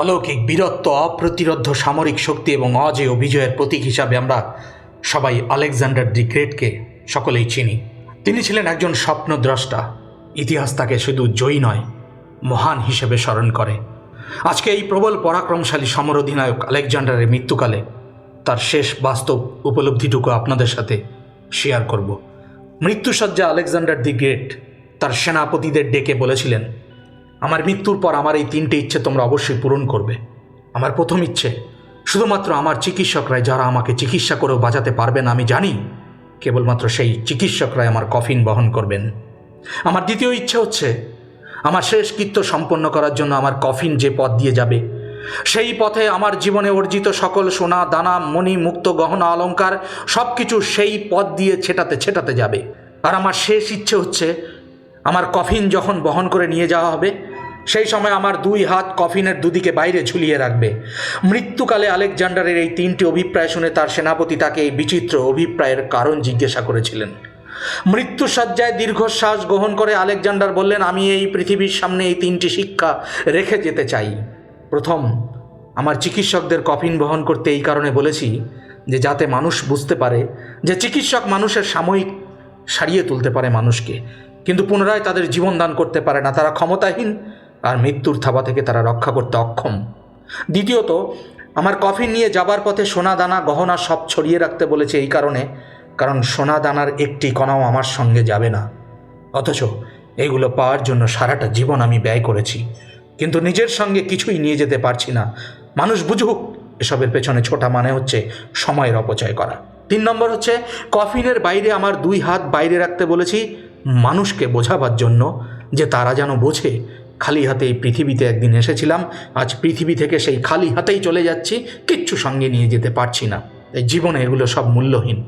অলৌকিক বীরত্ব অপ্রতিরোধ্য সামরিক শক্তি এবং অজেয় বিজয়ের প্রতীক হিসাবে আমরা সবাই আলেকজান্ডার দি গ্রেটকে সকলেই চিনি। তিনি ছিলেন একজন স্বপ্নদ্রষ্টা, ইতিহাস তাকে শুধু জয়ী নয়, মহান হিসেবে স্মরণ করে। আজকে এই প্রবল পরাক্রমশালী সমর অধিনায়ক আলেকজান্ডারের মৃত্যুকালে তার শেষ বাস্তব উপলব্ধিটুকু আপনাদের সাথে শেয়ার করব। মৃত্যুসজ্জা আলেকজান্ডার দি গ্রেট তার সেনাপতিদের ডেকে বলেছিলেন আমার মৃত্যুর পর আমার এই তিনটে ইচ্ছে তোমরা অবশ্যই পূরণ করবে। আমার প্রথম ইচ্ছে, শুধুমাত্র আমার চিকিৎসকরাই যারা আমাকে চিকিৎসা করেও বাঁচাতে পারবেন আমি জানি, কেবলমাত্র সেই চিকিৎসকরাই আমার কফিন বহন করবেন। আমার দ্বিতীয় ইচ্ছে হচ্ছে, আমার শেষ কৃত্য সম্পন্ন করার জন্য আমার কফিন যে পথ দিয়ে যাবে, সেই পথে আমার জীবনে অর্জিত সকল সোনা, দানা, মণি, মুক্ত গহনা অলঙ্কার সব কিছু সেই পথ দিয়ে ছেটাতে ছেটাতে যাবে। আর আমার শেষ ইচ্ছে হচ্ছে, আমার কফিন যখন বহন করে নিয়ে যাওয়া হবে সেই সময় আমার দুই হাত কফিনের দুদিকে বাইরে ঝুলিয়ে রাখবে। মৃত্যুকালে আলেকজান্ডারের এই তিনটি অভিপ্রায় শুনে তার সেনাপতি তাকে এই বিচিত্র অভিপ্রায়ের কারণ জিজ্ঞাসা করেছিলেন। মৃত্যুসজ্জায় দীর্ঘশ্বাস গ্রহণ করে আলেকজান্ডার বললেন, আমি এই পৃথিবীর সামনে এই তিনটি শিক্ষা রেখে যেতে চাই। প্রথম, আমার চিকিৎসকদের কফিন বহন করতে এই কারণে বলেছি যে যাতে মানুষ বুঝতে পারে যে চিকিৎসক মানুষের সাময়িক সারিয়ে তুলতে পারে মানুষকে। কিন্তু পুনরায় তাদের জীবন দান করতে পারে না, তারা ক্ষমতাহীন আর মৃত্যুর থাবা থেকে তারা রক্ষা করতে অক্ষম। দ্বিতীয়ত, আমার কফিন নিয়ে যাবার পথে সোনা দানা গহনা সব ছড়িয়ে রাখতে বলেছে এই কারণে, কারণ সোনা দানার একটি কণাও আমার সঙ্গে যাবে না। অথচ এগুলো পাওয়ার জন্য সারাটা জীবন আমি ব্যয় করেছি। কিন্তু নিজের সঙ্গে কিছুই নিয়ে যেতে পারছি না। মানুষ বুঝুক, এসবের পেছনে ছোটা মানে হচ্ছে সময়ের অপচয় করা। তিন নম্বর হচ্ছে, কফিনের বাইরে আমার দুই হাত বাইরে রাখতে বলেছি মানুষকে বোঝাবার জন্য যে তারা যেন বোঝে খালি হাতে এই পৃথিবীতে একদিন এসেছিলাম। আজ পৃথিবী থেকে সেই খালি হাতেই চলে যাচ্ছি। কিচ্ছু সঙ্গে নিয়ে যেতে পারছি না। এই জীবনে এগুলো সব মূল্যহীন।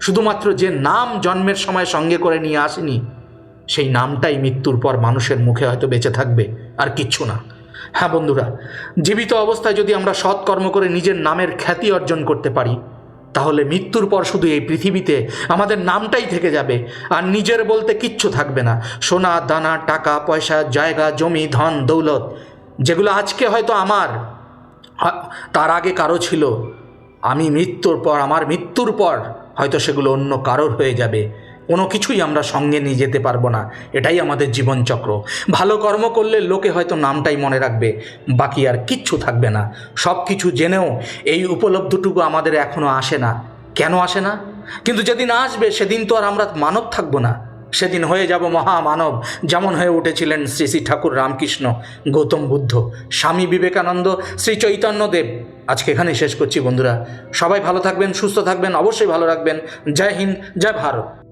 শুধুমাত্র যে নাম জন্মের সময় সঙ্গে করে নিয়ে আসেনি, সেই নামটাই মৃত্যুর পর মানুষের মুখে হয়তো বেঁচে থাকবে, আর কিচ্ছু না। হ্যাঁ বন্ধুরা, জীবিত অবস্থায় যদি আমরা সৎকর্ম করে নিজের নামের খ্যাতি অর্জন করতে পারি তাহলে মৃত্যুর পর শুধু এই পৃথিবীতে আমাদের নামটাই থেকে যাবে। আর নিজের বলতে কিচ্ছু থাকবে না। সোনা, দানা, টাকা, পয়সা, জায়গা, জমি, ধন, দৌলত, যেগুলো আজকে হয়তো আমার তার আগে কারও ছিল। আমি মৃত্যুর পর, আমার মৃত্যুর পর হয়তো সেগুলো অন্য কারোর হয়ে যাবে। কোনো কিছুই আমরা সঙ্গে নিয়ে যেতে পারব না। এটাই আমাদের জীবনচক্র। ভালো কর্ম করলে লোকে হয়তো নামটাই মনে রাখবে, বাকি আর কিচ্ছু থাকবে না। সব কিছু জেনেও এই উপলব্ধটুকু আমাদের এখনও আসে না। কেন আসে না? কিন্তু যেদিন আসবে, সেদিন তো আর আমরা মানব থাকব না। সেদিন হয়ে যাব মহামানব, যেমন হয়ে উঠেছিলেন শ্রী শ্রী ঠাকুর রামকৃষ্ণ, গৌতম বুদ্ধ, স্বামী বিবেকানন্দ, শ্রী চৈতন্যদেব। আজকে এখানে শেষ করছি বন্ধুরা। সবাই ভালো থাকবেন, সুস্থ থাকবেন, অবশ্যই ভালো রাখবেন। জয় হিন্দ, জয় ভারত।